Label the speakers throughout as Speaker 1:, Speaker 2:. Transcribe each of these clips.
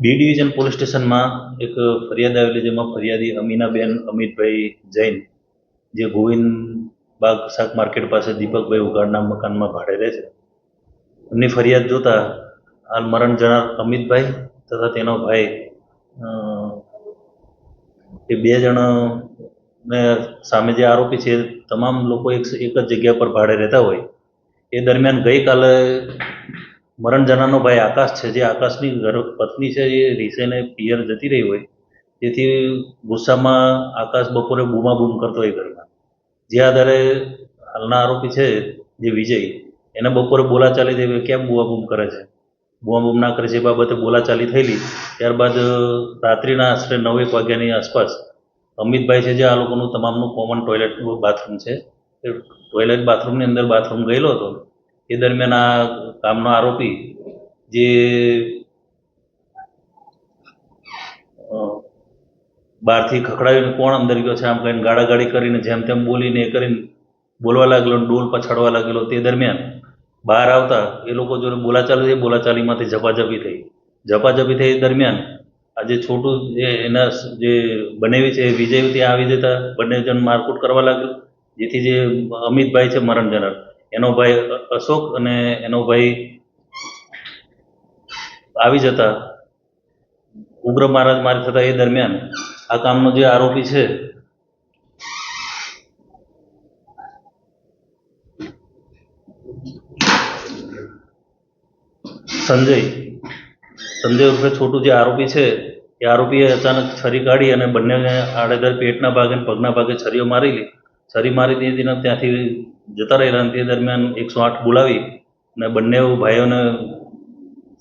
Speaker 1: B division police સ્ટેશનમાં એક ફરિયાદ આવેલી જેમાં ફરિયાદી અમીનાબેન, અમિતભાઈ જૈન, જે ગોવિંદ બાગ શાક માર્કેટ પાસે દીપકભાઈ ઉગાડના મકાનમાં ભાડે રહે છે. એમની ફરિયાદ જોતા હાલ મરણ જનાર અમિતભાઈ તથા તેનો ભાઈ એ બે જણ ને સામે જે આરોપી છે, તમામ લોકો એક એક જ જગ્યા પર ભાડે રહેતા હોય. એ દરમિયાન ગઈકાલે મરણ જનાનો ભાઈ આકાશ છે, જે આકાશની ઘર, પત્ની છે, એ રીસેને પિયર જતી રહી હોય. તેથી ગુસ્સામાં આકાશ બપોરે બૂમાબૂમ કરતો હોય ઘરમાં. જે આધારે હાલના આરોપી છે, જે વિજય, એને બપોરે બોલાચાલી થઈ કેમ બૂમાબૂમ કરે છે? બૂમાબૂમ ના કરે છે, એ બાબતે બોલાચાલી થયેલી. ત્યારબાદ રાત્રિના આશરે નવેક વાગ્યાની આસપાસ અમિતભાઈ છે જે આ લોકોનું તમામનું કોમન ટોયલેટ બાથરૂમ છે. એ ટોયલેટ બાથરૂમની અંદર બાથરૂમ ગયેલો હતો. એ દરમિયાન આ કામનો આરોપી જે બહારથી ખખડાવીને કોણ અંદર ગયો છે, આમ કહીને ગાડાગાડી કરીને, જેમ તેમ બોલીને એ કરીને બોલવા લાગેલો ડોલ પછાડવા લાગેલો તે દરમિયાન બહાર આવતા એ લોકો જોડે બોલાચાલી થઈ, બોલાચાલીમાંથી ઝપાઝપી થઈ. ઝપાઝપી થઈ દરમિયાન આ જે છોટું જે એના જે બનેવી છે, એ વિજય ત્યાં આવી જતા બંને જણ મારકુટ કરવા લાગ્યું. જેથી જે અમિતભાઈ છે મરણ જનાર. એનો ભાઈ અશોક અને એનો ભાઈ આવી જતા. ઉગ્ર મહારાજ મારી થતા એ દરમિયાન આ કામનો જે આરોપી છે, સંજય સંજય ઉર્ફે છોટું જે આરોપી છે, એ આરોપીએ અચાનક છરી કાઢી અને બંનેને આડેધડ પેટના ભાગે અને પગના ભાગે છરીઓ મારેલી છરી મારી દીધી ને ત્યાંથી જતા રહેલા અને તે દરમિયાન એકસો આઠ બોલાવી અને બંને ભાઈઓને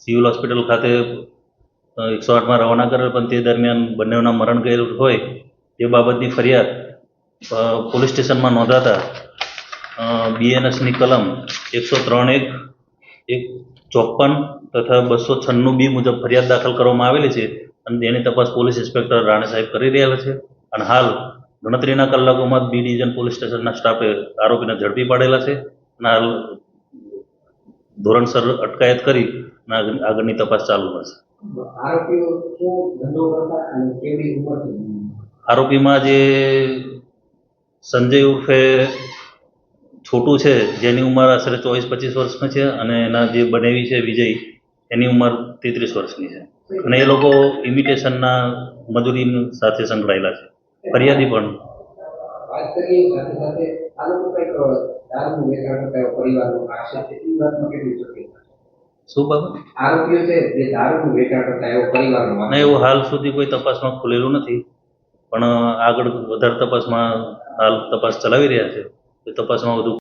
Speaker 1: સિવિલ હોસ્પિટલ ખાતે એકસો આઠમાં રવાના કરેલ. પણ તે દરમિયાન બંનેના મરણ ગયેલું હોય તે બાબતની ફરિયાદ પોલીસ સ્ટેશનમાં નોંધાતા બીએનએસની કલમ એકસો ત્રણ એક એક ચોપન તથા બસો છન્નું બી મુજબ ફરિયાદ દાખલ કરવામાં આવેલી છે અને તેની તપાસ પોલીસ ઇન્સ્પેક્ટર રાણે સાહેબ કરી રહ્યા છે. અને હાલ ગણતરીના કલાકોમાં બી ડિવિઝન પોલીસ સ્ટેશનના સ્ટાફે આરોપીને ઝડપી પાડેલા છે. અને હાલ ધોરણસર અટકાયત કરી આગળની તપાસ ચાલુ હશે
Speaker 2: આરોપીઓ શું ધંધો કરતા અને કેવી ઉંમર છે
Speaker 1: આરોપીમાં જે સંજય ઉર્ફે છોટું છે જેની ઉંમર આશરે ચોવીસ પચીસ વર્ષની છે અને એના જે બનેવી છે વિજય એની ઉંમર તેત્રીસ વર્ષની છે. અને એ લોકો ઇમિટેશનના મજૂરી સાથે સંકળાયેલા છે. ફરિયાદી પણ. શું બાબત? એવું હાલ સુધી કોઈ તપાસમાં ખુલેલું નથી. પણ આગળ વધારે તપાસમાં હાલ તપાસ ચલાવી રહ્યા છે. એ તપાસમાં વધુ